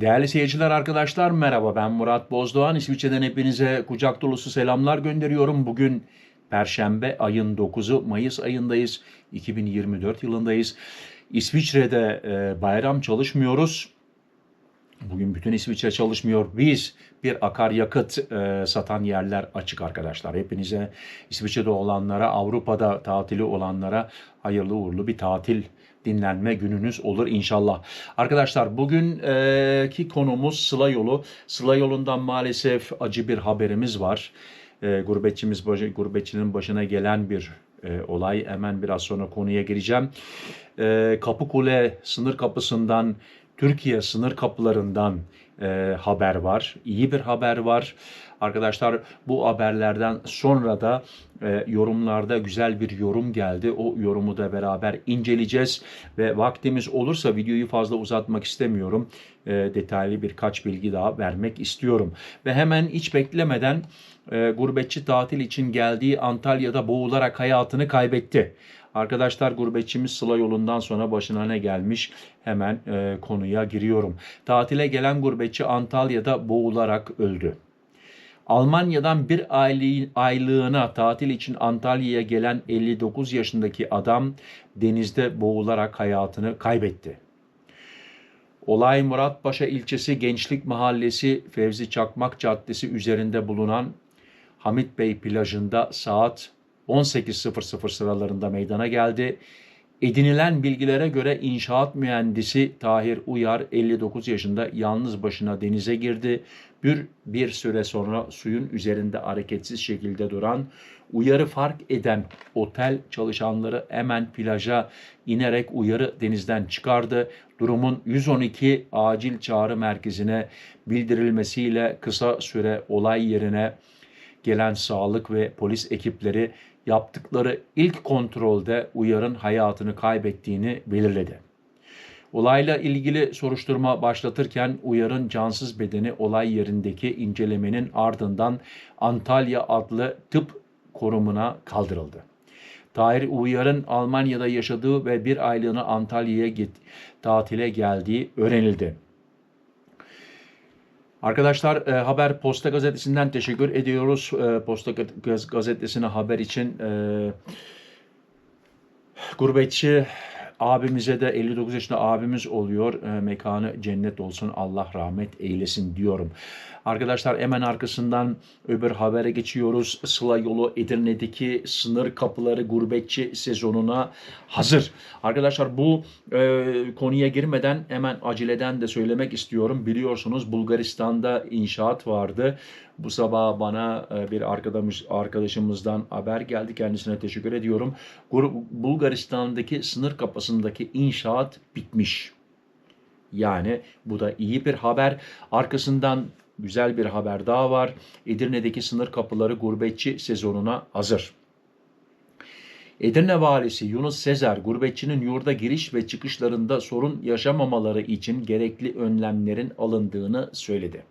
Değerli seyirciler arkadaşlar merhaba ben Murat Bozdoğan. İsviçre'den hepinize kucak dolusu selamlar gönderiyorum. Bugün Perşembe ayın 9'u Mayıs ayındayız. 2024 yılındayız. İsviçre'de e, bayram çalışmıyoruz. Bugün bütün İsviçre çalışmıyor. Biz bir akaryakıt e, satan yerler açık arkadaşlar. Hepinize İsviçre'de olanlara, Avrupa'da tatili olanlara hayırlı uğurlu bir tatil dinlenme gününüz olur inşallah. Arkadaşlar bugünkü konumuz Sıla Yolu. Sıla Yolu'ndan maalesef acı bir haberimiz var. E, gurbetçimiz gurbetçinin başına gelen bir olay. Hemen biraz sonra konuya gireceğim. E, Kapıkule sınır kapısından Türkiye sınır kapılarından haber var. İyi bir haber var. Arkadaşlar bu haberlerden sonra da e, yorumlarda güzel bir yorum geldi. O yorumu da beraber inceleyeceğiz ve vaktimiz olursa videoyu fazla uzatmak istemiyorum. E, detaylı birkaç bilgi daha vermek istiyorum. Ve hemen hiç beklemeden e, gurbetçi tatil için geldiği Antalya'da boğularak hayatını kaybetti. Arkadaşlar gurbetçimiz Sıla yolundan sonra başına ne gelmiş? Hemen e, konuya giriyorum. Tatile gelen gurbetçi Antalya'da boğularak öldü. Almanya'dan bir aylığına tatil için Antalya'ya gelen 59 yaşındaki adam denizde boğularak hayatını kaybetti. Olay Muratpaşa ilçesi Gençlik Mahallesi Fevzi Çakmak Caddesi üzerinde bulunan Hamit Bey plajında saat 18.00 sıralarında meydana geldi. Edinilen bilgilere göre inşaat mühendisi Tahir Uyar 59 yaşında yalnız başına denize girdi. Bir, bir süre sonra suyun üzerinde hareketsiz şekilde duran Uyarı fark eden otel çalışanları hemen plaja inerek Uyarı denizden çıkardı. Durumun 112 acil çağrı merkezine bildirilmesiyle kısa süre olay yerine gelen sağlık ve polis ekipleri yaptıkları ilk kontrolde Uyar'ın hayatını kaybettiğini belirledi. Olayla ilgili soruşturma başlatırken Uyar'ın cansız bedeni olay yerindeki incelemenin ardından Antalya adlı tıp korumuna kaldırıldı. Tahir Uyar'ın Almanya'da yaşadığı ve bir aylığına Antalya'ya git, tatile geldiği öğrenildi. Arkadaşlar e, Haber Posta Gazetesi'nden teşekkür ediyoruz. E, Posta Gazetesi'ne haber için e, gurbetçi abimize de 59 yaşında abimiz oluyor. E, mekanı cennet olsun Allah rahmet eylesin diyorum. Arkadaşlar hemen arkasından öbür habere geçiyoruz. Sıla yolu Edirne'deki sınır kapıları gurbetçi sezonuna hazır. Arkadaşlar bu e, konuya girmeden hemen aceleden de söylemek istiyorum. Biliyorsunuz Bulgaristan'da inşaat vardı. Bu sabah bana e, bir arkadaş, arkadaşımızdan haber geldi. Kendisine teşekkür ediyorum. Bulgaristan'daki sınır kapısındaki inşaat bitmiş. Yani bu da iyi bir haber. Arkasından güzel bir haber daha var. Edirne'deki sınır kapıları gurbetçi sezonuna hazır. Edirne valisi Yunus Sezer, gurbetçinin yurda giriş ve çıkışlarında sorun yaşamamaları için gerekli önlemlerin alındığını söyledi.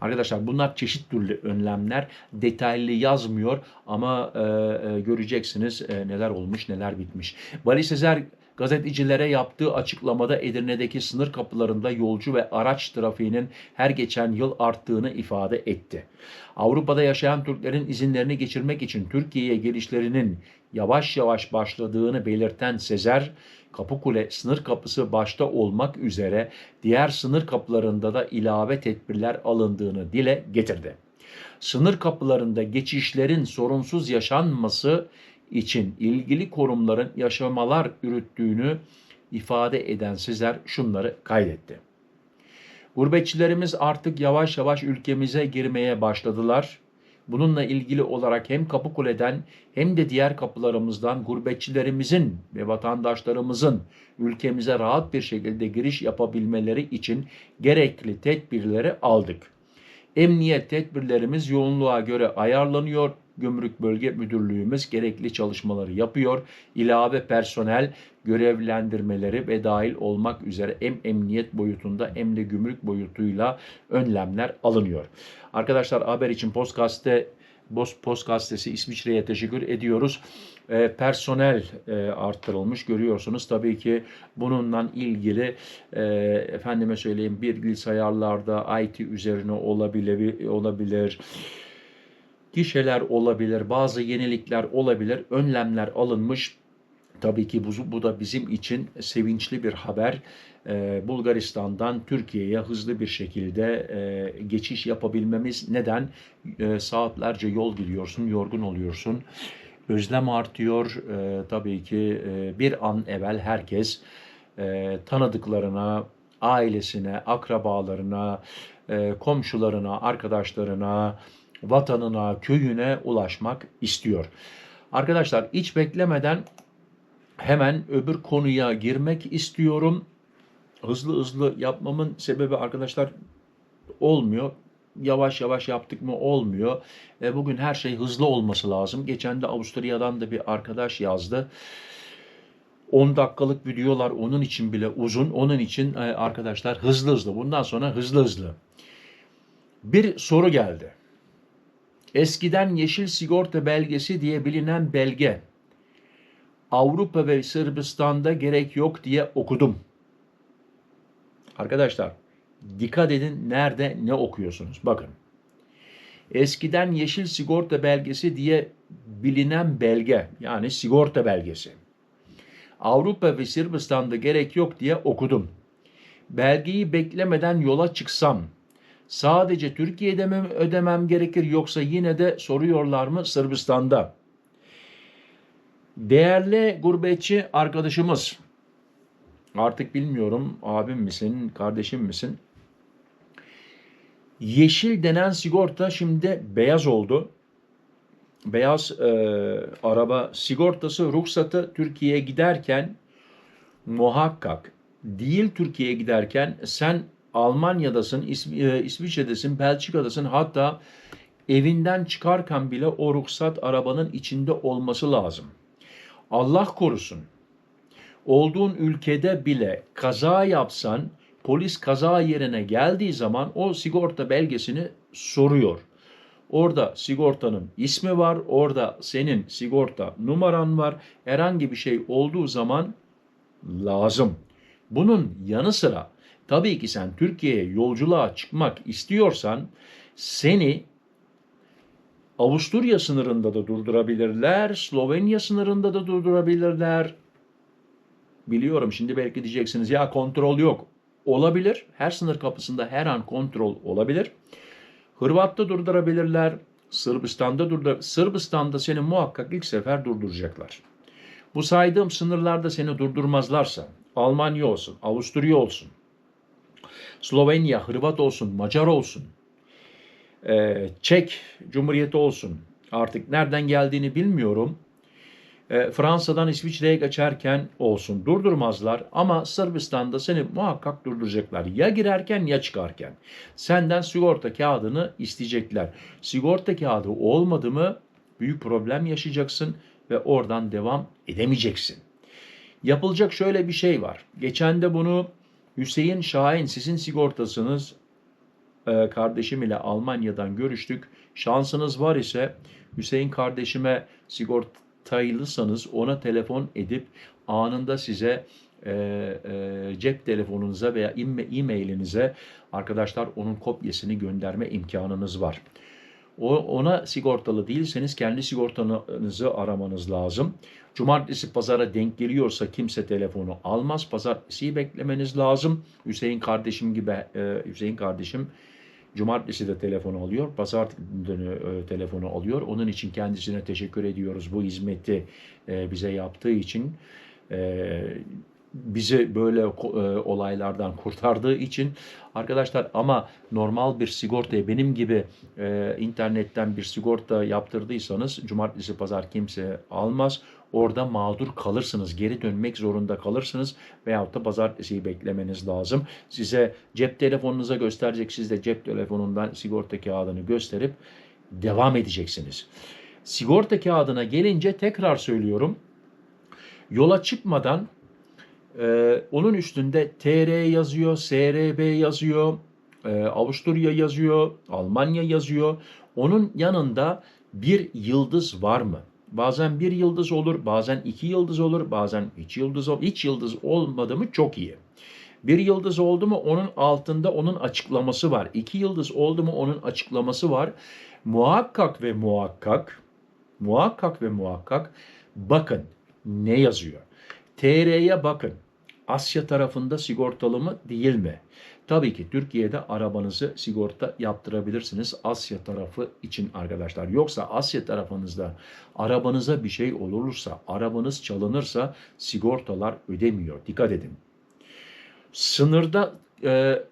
Arkadaşlar bunlar çeşit türlü önlemler. Detaylı yazmıyor ama e, e, göreceksiniz e, neler olmuş neler bitmiş. Vali Sezer gazetecilere yaptığı açıklamada Edirne'deki sınır kapılarında yolcu ve araç trafiğinin her geçen yıl arttığını ifade etti. Avrupa'da yaşayan Türklerin izinlerini geçirmek için Türkiye'ye gelişlerinin yavaş yavaş başladığını belirten Sezer, Kapıkule sınır kapısı başta olmak üzere diğer sınır kapılarında da ilave tedbirler alındığını dile getirdi. Sınır kapılarında geçişlerin sorunsuz yaşanması için ilgili kurumların yaşamalar yürüttüğünü ifade eden sizler şunları kaydetti. Gurbetçilerimiz artık yavaş yavaş ülkemize girmeye başladılar. Bununla ilgili olarak hem Kapıkule'den hem de diğer kapılarımızdan gurbetçilerimizin ve vatandaşlarımızın ülkemize rahat bir şekilde giriş yapabilmeleri için gerekli tedbirleri aldık. Emniyet tedbirlerimiz yoğunluğa göre ayarlanıyor Gümrük Bölge Müdürlüğümüz gerekli çalışmaları yapıyor. İlave personel görevlendirmeleri ve dahil olmak üzere hem emniyet boyutunda hem de gümrük boyutuyla önlemler alınıyor. Arkadaşlar haber için Postkast'te Boz Post Gazetesi İsviçre'ye teşekkür ediyoruz. E, personel e, arttırılmış görüyorsunuz. Tabii ki bununla ilgili e, efendime söyleyeyim bir bilgisayarlarda IT üzerine olabilir, olabilir gişeler olabilir, bazı yenilikler olabilir, önlemler alınmış. Tabii ki bu, bu da bizim için sevinçli bir haber. Ee, Bulgaristan'dan Türkiye'ye hızlı bir şekilde e, geçiş yapabilmemiz. Neden? E, saatlerce yol gidiyorsun, yorgun oluyorsun. Özlem artıyor. E, tabii ki e, bir an evvel herkes e, tanıdıklarına, ailesine, akrabalarına, e, komşularına, arkadaşlarına, vatanına, köyüne ulaşmak istiyor. Arkadaşlar hiç beklemeden hemen öbür konuya girmek istiyorum. Hızlı hızlı yapmamın sebebi arkadaşlar olmuyor. Yavaş yavaş yaptık mı olmuyor. E, bugün her şey hızlı olması lazım. Geçen de Avusturya'dan da bir arkadaş yazdı. 10 dakikalık videolar onun için bile uzun. Onun için e, arkadaşlar hızlı hızlı. Bundan sonra hızlı hızlı. Bir soru geldi. Eskiden yeşil sigorta belgesi diye bilinen belge Avrupa ve Sırbistan'da gerek yok diye okudum. Arkadaşlar dikkat edin nerede ne okuyorsunuz. Bakın. Eskiden yeşil sigorta belgesi diye bilinen belge yani sigorta belgesi. Avrupa ve Sırbistan'da gerek yok diye okudum. Belgeyi beklemeden yola çıksam sadece Türkiye'de mi ödemem gerekir yoksa yine de soruyorlar mı Sırbistan'da? Değerli gurbetçi arkadaşımız, artık bilmiyorum abim misin, kardeşim misin? Yeşil denen sigorta şimdi beyaz oldu. Beyaz e, araba sigortası ruhsatı Türkiye'ye giderken muhakkak değil Türkiye'ye giderken sen Almanya'dasın, İsv- e, İsviçre'desin, Belçika'dasın hatta evinden çıkarken bile o ruhsat arabanın içinde olması lazım. Allah korusun. Olduğun ülkede bile kaza yapsan polis kaza yerine geldiği zaman o sigorta belgesini soruyor. Orada sigortanın ismi var, orada senin sigorta numaran var. Herhangi bir şey olduğu zaman lazım. Bunun yanı sıra tabii ki sen Türkiye'ye yolculuğa çıkmak istiyorsan seni Avusturya sınırında da durdurabilirler, Slovenya sınırında da durdurabilirler. Biliyorum şimdi belki diyeceksiniz ya kontrol yok. Olabilir. Her sınır kapısında her an kontrol olabilir. Hırvat'ta durdurabilirler. Sırbistan'da durdur Sırbistan'da seni muhakkak ilk sefer durduracaklar. Bu saydığım sınırlarda seni durdurmazlarsa Almanya olsun, Avusturya olsun, Slovenya, Hırvat olsun, Macar olsun, e, Çek Cumhuriyeti olsun. Artık nereden geldiğini bilmiyorum. E, Fransa'dan İsviçre'ye geçerken olsun durdurmazlar ama Sırbistan'da seni muhakkak durduracaklar. Ya girerken ya çıkarken. Senden sigorta kağıdını isteyecekler. Sigorta kağıdı olmadı mı büyük problem yaşayacaksın ve oradan devam edemeyeceksin. Yapılacak şöyle bir şey var. Geçen de bunu Hüseyin Şahin sizin sigortasınız e, kardeşim ile Almanya'dan görüştük. Şansınız var ise Hüseyin kardeşime sigortaylıysanız ona telefon edip anında size e, e, cep telefonunuza veya e-mailinize arkadaşlar onun kopyasını gönderme imkanınız var. O, ona sigortalı değilseniz kendi sigortanızı aramanız lazım. Cumartesi pazara denk geliyorsa kimse telefonu almaz. Pazartesiyi beklemeniz lazım. Hüseyin kardeşim gibi e, Hüseyin kardeşim Cumartesi de telefonu alıyor, pazar günü e, telefonu alıyor. Onun için kendisine teşekkür ediyoruz bu hizmeti e, bize yaptığı için. Bizi böyle e, olaylardan kurtardığı için arkadaşlar ama normal bir sigortayı benim gibi e, internetten bir sigorta yaptırdıysanız cumartesi pazar kimse almaz. Orada mağdur kalırsınız, geri dönmek zorunda kalırsınız veyahut da pazartesiyi beklemeniz lazım. Size cep telefonunuza gösterecek, siz de cep telefonundan sigorta kağıdını gösterip devam edeceksiniz. Sigorta kağıdına gelince tekrar söylüyorum. Yola çıkmadan ee, onun üstünde TR yazıyor, SRB yazıyor, e, Avusturya yazıyor, Almanya yazıyor. Onun yanında bir yıldız var mı? Bazen bir yıldız olur, bazen iki yıldız olur, bazen hiç yıldız olur. Hiç yıldız olmadı mı çok iyi. Bir yıldız oldu mu onun altında onun açıklaması var. İki yıldız oldu mu onun açıklaması var. Muhakkak ve muhakkak, muhakkak ve muhakkak bakın ne yazıyor. TR'ye bakın. Asya tarafında sigortalı mı değil mi? Tabii ki Türkiye'de arabanızı sigorta yaptırabilirsiniz Asya tarafı için arkadaşlar. Yoksa Asya tarafınızda arabanıza bir şey olursa, arabanız çalınırsa sigortalar ödemiyor. Dikkat edin. Sınırda e,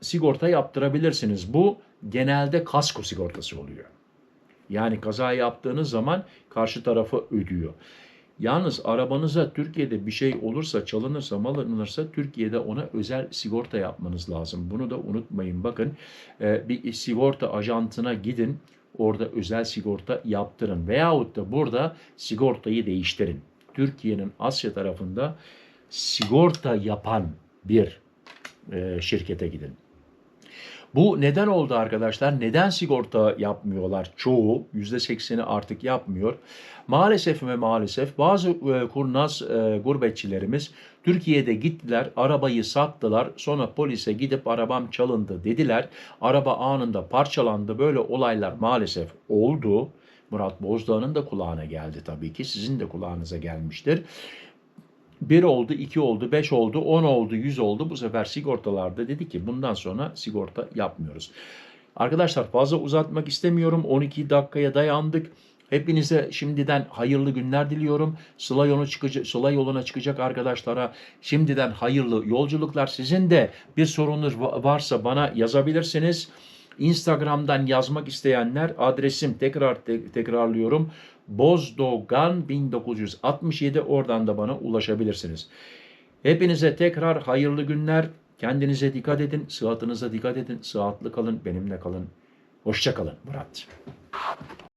sigorta yaptırabilirsiniz. Bu genelde kasko sigortası oluyor. Yani kaza yaptığınız zaman karşı tarafı ödüyor. Yalnız arabanıza Türkiye'de bir şey olursa, çalınırsa, mal alınırsa Türkiye'de ona özel sigorta yapmanız lazım. Bunu da unutmayın. Bakın e, bir sigorta ajantına gidin. Orada özel sigorta yaptırın. Veyahut da burada sigortayı değiştirin. Türkiye'nin Asya tarafında sigorta yapan bir e, şirkete gidin. Bu neden oldu arkadaşlar? Neden sigorta yapmıyorlar? Çoğu %80'i artık yapmıyor. Maalesef ve maalesef bazı e, kurnaz e, gurbetçilerimiz Türkiye'de gittiler, arabayı sattılar. Sonra polise gidip arabam çalındı dediler. Araba anında parçalandı. Böyle olaylar maalesef oldu. Murat Bozdağ'ın da kulağına geldi tabii ki. Sizin de kulağınıza gelmiştir. 1 oldu, 2 oldu, 5 oldu, 10 oldu, 100 oldu. Bu sefer sigortalarda dedi ki bundan sonra sigorta yapmıyoruz. Arkadaşlar fazla uzatmak istemiyorum. 12 dakikaya dayandık. Hepinize şimdiden hayırlı günler diliyorum. Sıla yoluna çıkacak, Sıla yoluna çıkacak arkadaşlara şimdiden hayırlı yolculuklar. Sizin de bir sorunuz va- varsa bana yazabilirsiniz. Instagram'dan yazmak isteyenler adresim tekrar te- tekrarlıyorum. Bozdogan 1967 oradan da bana ulaşabilirsiniz. Hepinize tekrar hayırlı günler. Kendinize dikkat edin, sıhhatınıza dikkat edin. Sıhhatli kalın, benimle kalın. Hoşça kalın Murat.